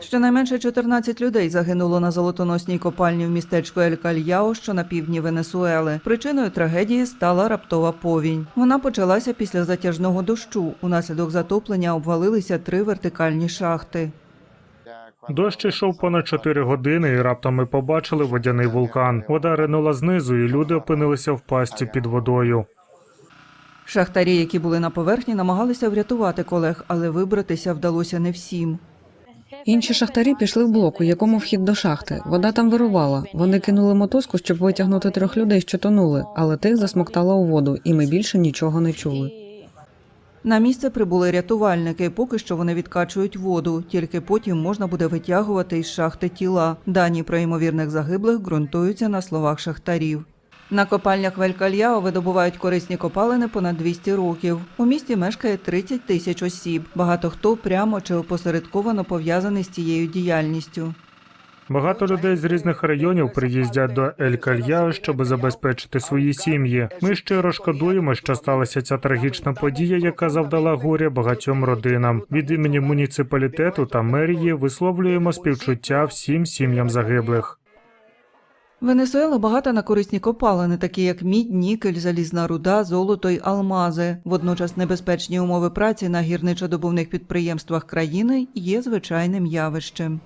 Щонайменше 14 людей загинуло на золотоносній копальні в містечку Ель Кальяо, що на півдні Венесуели. Причиною трагедії стала раптова повінь. Вона почалася після затяжного дощу. Унаслідок затоплення обвалилися три вертикальні шахти. Дощ йшов понад 4 години, і раптом ми побачили водяний вулкан. Вода ринула знизу, і люди опинилися в пасті під водою. Шахтарі, які були на поверхні, намагалися врятувати колег, але вибратися вдалося не всім. Інші шахтарі пішли в блок, у якому вхід до шахти. Вода там вирувала. Вони кинули мотузку, щоб витягнути трьох людей, що тонули, але тих засмоктала у воду, і ми більше нічого не чули. На місце прибули рятувальники. Поки що вони відкачують воду, тільки потім можна буде витягувати із шахти тіла. Дані про ймовірних загиблих ґрунтуються на словах шахтарів. На копальнях Велькальяо видобувають корисні копалини понад 200 років. У місті мешкає 30 тисяч осіб. Багато хто прямо чи опосередковано пов'язаний з цією діяльністю. Багато людей з різних районів приїздять до Ель Кальяо, щоб забезпечити свої сім'ї. Ми щиро шкодуємо, що сталася ця трагічна подія, яка завдала горя багатьом родинам. Від імені муніципалітету та мерії висловлюємо співчуття всім сім'ям загиблих. Венесуела багата на корисні копалини, такі як мідь, нікель, залізна руда, золото й алмази. Водночас небезпечні умови праці на гірничодобувних підприємствах країни є звичайним явищем.